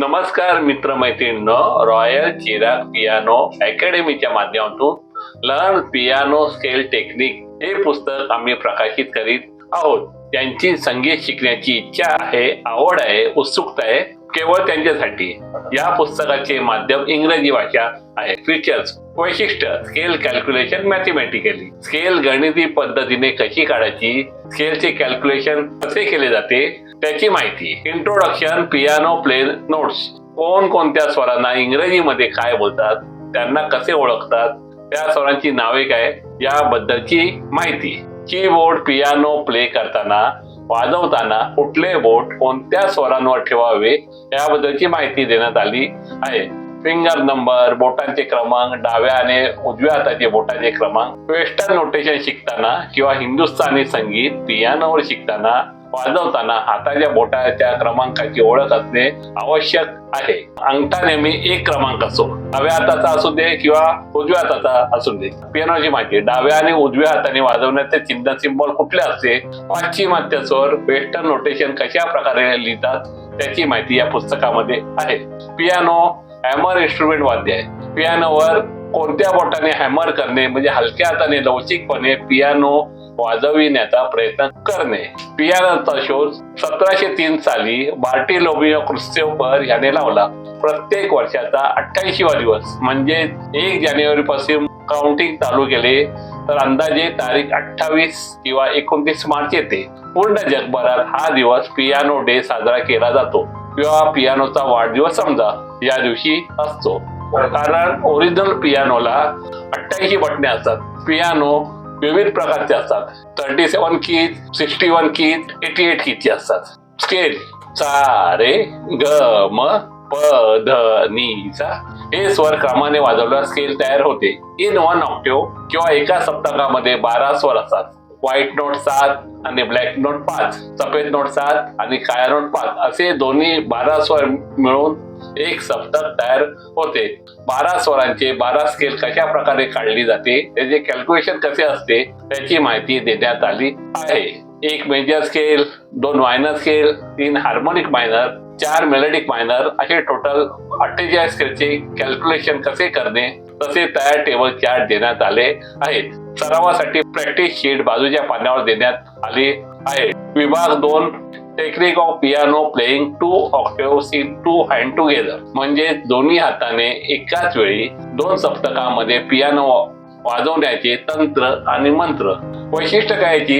नमस्कार मित्र मैत्रिणींनो रॉयल चिराग पियानो अकॅडमीच्या माध्यमातून लर्न पियानो स्केल टेक्निक हे पुस्तक आम्ही प्रकाशित करीत आहोत. त्यांची संगीत शिकण्याची इच्छा आहे आवड आहे उत्सुकता आहे केवळ त्यांच्यासाठी. या पुस्तकाचे माध्यम इंग्रजी भाषा आहे. फीचर्स वैशिष्ट्य स्केल कॅल्क्युलेशन मॅथमॅटिकली स्केल गणिती पद्धतीने कशी काढायची? स्केलचे कॅल्क्युलेशन कसे केले जाते? त्याची माहिती. इंट्रोडक्शन पियानो प्ले नोट्स कोण कोणत्या स्वरांना इंग्रजीमध्ये काय बोलतात त्यांना कसे ओळखतात त्या स्वरांची नावे काय याबद्दलची माहिती. कीबोर्ड पियानो प्ले करताना वाजवताना कुठले बोट कोणत्या स्वरांवर ठेवावे याबद्दलची माहिती देण्यात आली आहे. फिंगर नंबर बोटांचे क्रमांक डाव्या आणि उजव्या हाताचे बोटांचे क्रमांक. वेस्टर्न नोटेशन शिकताना किंवा हिंदुस्थानी संगीत पियानोवर शिकताना वाजवताना हाताच्या बोटाच्या क्रमांकाची ओळख असणे आवश्यक आहे. अंगठा नेहमी एक क्रमांक असो. डाव्या हाताचा असू दे किंवा उजव्या हाताचा असू दे. पियानोची माहिती डाव्या आणि उजव्या हाताने वाजवण्याचे चिन्ह सिंबल कुठले असते? पाश्चिमात्य स्वर वेस्टर्न नोटेशन कशा प्रकारे लिहितात त्याची माहिती या पुस्तकामध्ये आहे. पियानो हॅमर इन्स्ट्रुमेंट वाद्य. आहे पियानोवर कोणत्या बोटाने हॅमर करणे? म्हणजे हलक्या हाताने लवचिकपणे पियानो वाजविण्याचा प्रयत्न करणे. पियानोचा शोध सतराशे तीन साली बार्टिलोमियो क्रिस्टोफर याने लावला. प्रत्येक वर्षाचा अठ्ठ्याऐंशीवा दिवस. म्हणजे एक जानेवारी पासून काउंटिंग चालू केले तर अंदाजे तारीख अठ्ठावीस किंवा एकोणतीस मार्च येते. पूर्ण जगभरात हा दिवस पियानो डे साजरा केला जातो. किंवा पियानोचा वाढदिवस समजा या दिवशी असतो. कारण ओरिजिनल पियानोला अठ्ठ्याऐंशी बटणे असतात. पियानो विविध प्रकारचे असतात. Thirty seven keys sixty one keys eighty eight कीजचे असतात. स्केल सा रे ग म प ध नी सा. हे स्वर क्रमाने वाजवल्यावर स्केल तयार होते. इन वन ऑक्टिव्ह किंवा एका सप्तकामध्ये बारा स्वर असतात. व्हाईट नोट सात आणि ब्लॅक नोट पाच. सफेद नोट सात आणि काळ्या नोट पाच. असे दोन्ही बारा स्वर मिळून एक सप्तक तयार होते. बारा स्वरांचे बारा स्केल कशा प्रकारे काढली जाते त्याचे कॅल्क्युलेशन कसे असते त्याची माहिती देण्यात आली आहे. एक मेजर स्केल दोन मायनर स्केल तीन हार्मोनिक मायनर चार मेलोडिक मायनर असे टोटल अठ्ठेचाळीस स्केलचे कॅल्क्युलेशन कसे करणे तसे तयार टेबल चार्ट देण्यात आले आहेत. सरावासाठी प्रॅक्टिस शीट बाजूच्या पानावर देण्यात आली आहे. विभाग दोन technique of piano playing two octaves in two hand together म्हणजे दोन्ही हाताने एकाच वेळी दोन सप्तकामध्ये पियानो वाजवण्याचे तंत्र आणि मंत्र. वैशिष्ट्य काय की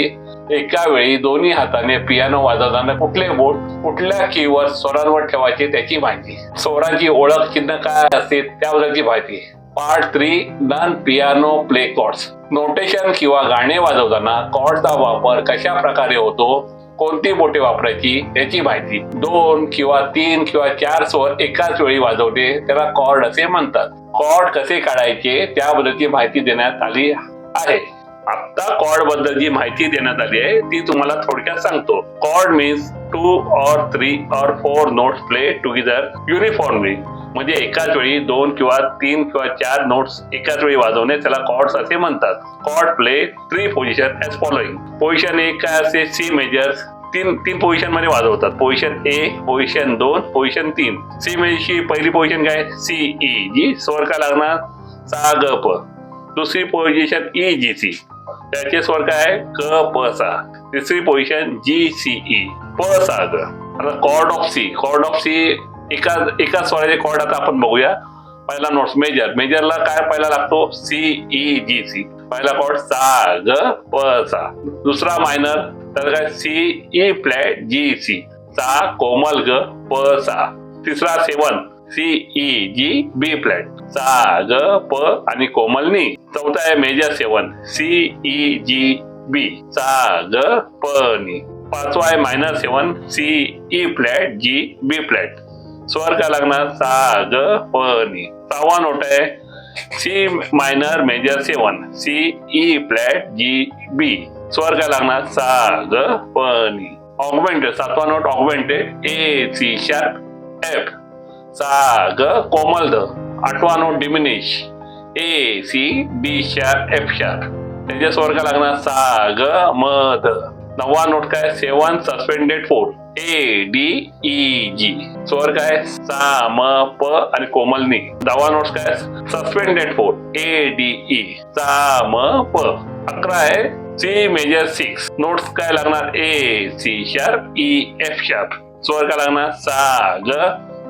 एका वेळी दोन्ही हाताने पियानो वाजवताना कुठले बोट कुठल्या कीवर स्वरांवर ठेवायचे त्याची माहिती. स्वरांची ओळख चिन्ह काय असते त्याबद्दलची माहिती. Part three non piano play chords notation किंवा गाणे वाजवताना कॉर्डचा वापर कशा प्रकारे होतो कोणती बोटे वापरायची याची माहिती. दोन किंवा तीन किंवा चार स्वर एकाच वेळी वाजवते त्याला कॉर्ड असे म्हणतात. कॉर्ड कसे काढायचे त्याबद्दलची माहिती देण्यात आली आहे. आता कॉर्डबद्दल जी माहिती देण्यात आली आहे ती तुम्हाला थोडक्यात सांगतो. Chord means two or three और four notes play together uniformly म्हणजे एकाच वेळी दोन किंवा तीन किंवा चार नोट्स एकाच वेळी वाजवणे त्याला कॉर्ड्स असे म्हणतात. Chord play three position as following position एक काय असते? सी मेजर तीन तीन पोझिशनमध्ये वाजवतात. पोझिशन ए पोझिशन दोन पोझिशन तीन. सी मेजरची पहिली पोझिशन काय? C E e. जी स्वर काय लागणार? सा ग प. दुसरी पोझिशन ई जी सी त्याचे स्वर काय? क प सा. तिसरी पोझिशन जी सी ई प सा ग. आता chord of C chord of C एका एका स्वराचे कॉर्ड आता आपण बघूया. पहिला नोट्स मेजर मेजरला काय e, पहिला लागतो? सी ई जी सी पहिला कॉर्ड सा ग प सा. दुसरा मायनर तर काय? C E flat G C सा कोमल ग प सा. तिसरा seven C E G B flat सा ग प आणि कोमल नी चौथा आहे major seven C E G B सा ग प नी. पाचवा आहे minor seven C E flat G B flat स्वर काय लागणार? सा ग प नी सहावा नोट आहे. C minor major seven C E flat G B स्वर काय लागणार? सा ग प नी ऑगमेंटेड सातवा note augmented A C sharp F सा ग कोमल द. आठवा note diminish A C D sharp F sharp त्याच्या स्वर लग्नात लागणार? सा ग म ध नववा नोट काय? Seven suspended four. A D E G स्वर काय? सा म प आणि कोमलनी. दहावा नोट्स काय? Suspended four. A D E सा म प. अकरा आहे. सी मेजर सिक्स नोट्स काय लागणार? A C sharp E F sharp स्वर काय लागणार? सा ग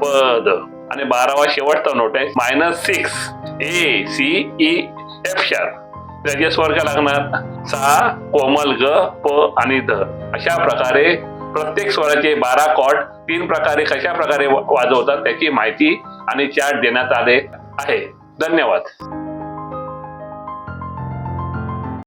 प द. आणि बारावा शेवटचा नोट आहे. Minus six A C E F sharp त्याचे स्वर लागणार. सा कोमल ग प आणि ध. अशा प्रकारे प्रत्येक स्वराचे बारा कॉर्ड तीन प्रकारे कशा प्रकारे वाजवतात त्याची माहिती आणि चार्ट देण्यात आले आहे. धन्यवाद.